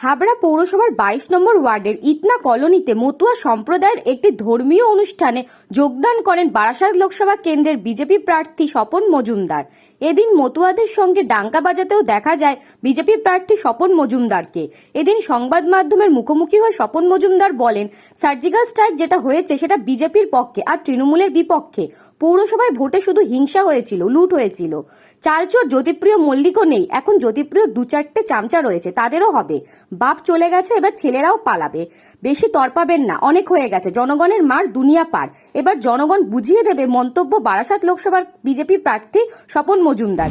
হাবড়া পৌরসভার বাইশ নম্বর ওয়ার্ডের ইতনা কলোনিতে মতুয়া সম্প্রদায়ের একটি ধর্মীয় অনুষ্ঠানে যোগদান করেন বারাসাত লোকসভা কেন্দ্রের বিজেপি প্রার্থী স্বপন মজুমদার। এদিন মতুয়াদের সঙ্গে ডাঙ্কা বাজাতেও দেখা যায় বিজেপি প্রার্থী স্বপন মজুমদারকে। এদিন সংবাদ মাধ্যমের মুখোমুখি হয়ে স্বপন মজুমদার বলেন, সার্জিক্যাল স্ট্রাইক যেটা হয়েছে সেটা বিজেপির পক্ষে আর তৃণমূলের বিপক্ষে। পৌরসভায় ভোটে শুধু হিংসা হয়েছিল, লুট হয়েছিল। চালচোর জ্যোতিপ্রিয় মল্লিকও নেই। এখন জ্যোতিপ্রিয় দু চারটে চামচা রয়েছে, তাদেরও হবে। বাপ চলে গেছে, এবার ছেলেরাও পালাবে। বেশি তরপাবেন না, অনেক হয়ে গেছে। জনগণের মার দুনিয়া পার। এবার জনগণ বুঝিয়ে দেবে মন্তব্য বারাসাত লোকসভার বিজেপি প্রার্থী স্বপন মজুমদার।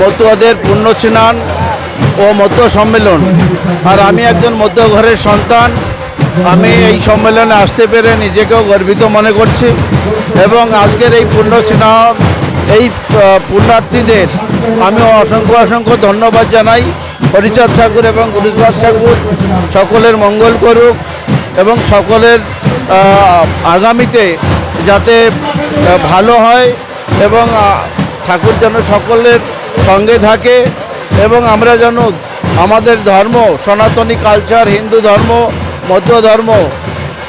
মতুয়াদের পুণ্য স্নান ও মতুয়া সম্মেলন। আর আমি একজন মতুয়া ঘরের সন্তান। আমি এই সম্মেলনে আসতে পেরে নিজেকেও গর্বিত মনে করছি এবং আজকের এই পুণ্য এই পুণ্যার্থীদের আমি অসংখ্য অসংখ্য ধন্যবাদ জানাই। হরিচাঁদ ঠাকুর এবং গুরুচাঁদ ঠাকুর সকলের মঙ্গল করুক এবং সকলের আগামীতে যাতে ভালো হয় এবং ঠাকুর যেন সকলের সঙ্গে থাকে এবং আমরা যেন আমাদের ধর্ম, সনাতনী কালচার হিন্দু ধর্ম, মধ্য ধর্ম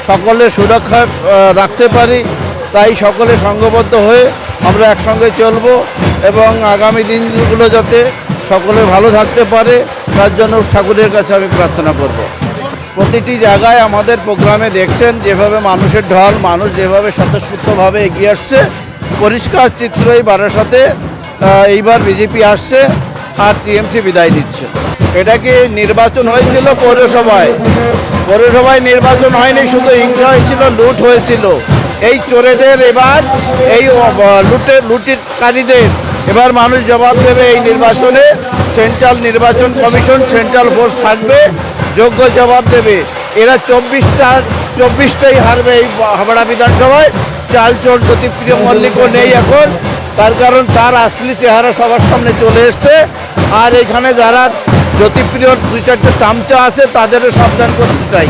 সকলের সুরক্ষা রাখতে পারি, তাই সকলে সঙ্গবদ্ধ হয়ে আমরা একসঙ্গে চলব এবং আগামী দিনগুলো যাতে সকলে ভালো থাকতে পারে, তার জন্য ঠাকুরের কাছে আমি প্রার্থনা করব। প্রতিটি জায়গায় আমাদের প্রোগ্রামে দেখছেন যেভাবে মানুষের ঢল, মানুষ যেভাবে স্বতঃস্ফূর্তভাবে এগিয়ে আসছে, পরিষ্কার চিত্রই বারাসাতে এইবার বিজেপি আসছে আর টিএমসি বিদায় নিচ্ছে। এটা কি নির্বাচন হয়েছিল পৌরসভায়? পৌরসভায় নির্বাচন হয়নি, শুধু হিংসা হয়েছিল, লুট হয়েছিল। এই চোরেদের এবার এই লুটে লুটিকারীদের এবার মানুষ জবাব দেবে এই নির্বাচনে। সেন্ট্রাল নির্বাচন কমিশন, সেন্ট্রাল ফোর্স থাকবে, যোগ্য জবাব দেবে। এরা চব্বিশটা, চব্বিশটাই হারবে এই হাবড়া বিধানসভায়। চাল চোর জ্যোতিপ্রিয় মল্লিকও নেই এখন। তার কারণ তার আসলি চেহারা সবার সামনে চলে এসছে। আর এখানে যারা জ্যোতিপ্রিয় দুই চারটে চামচা আছে, তাদেরও সাবধান করতে চাই।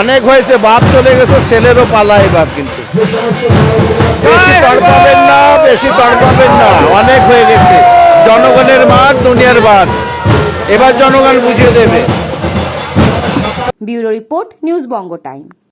অনেক হয়েছে, বাপ চলে গেছে, ছেলেরও পালা এবার কিন্তু। বেশি তড়পাবেন না, বেশি তড়পাবেন না। অনেক হয়ে গেছে। জনগণের মার দুনিয়ার বার এবার জনগণ বুঝিয়ে দেবে। Bureau report, news Banga time.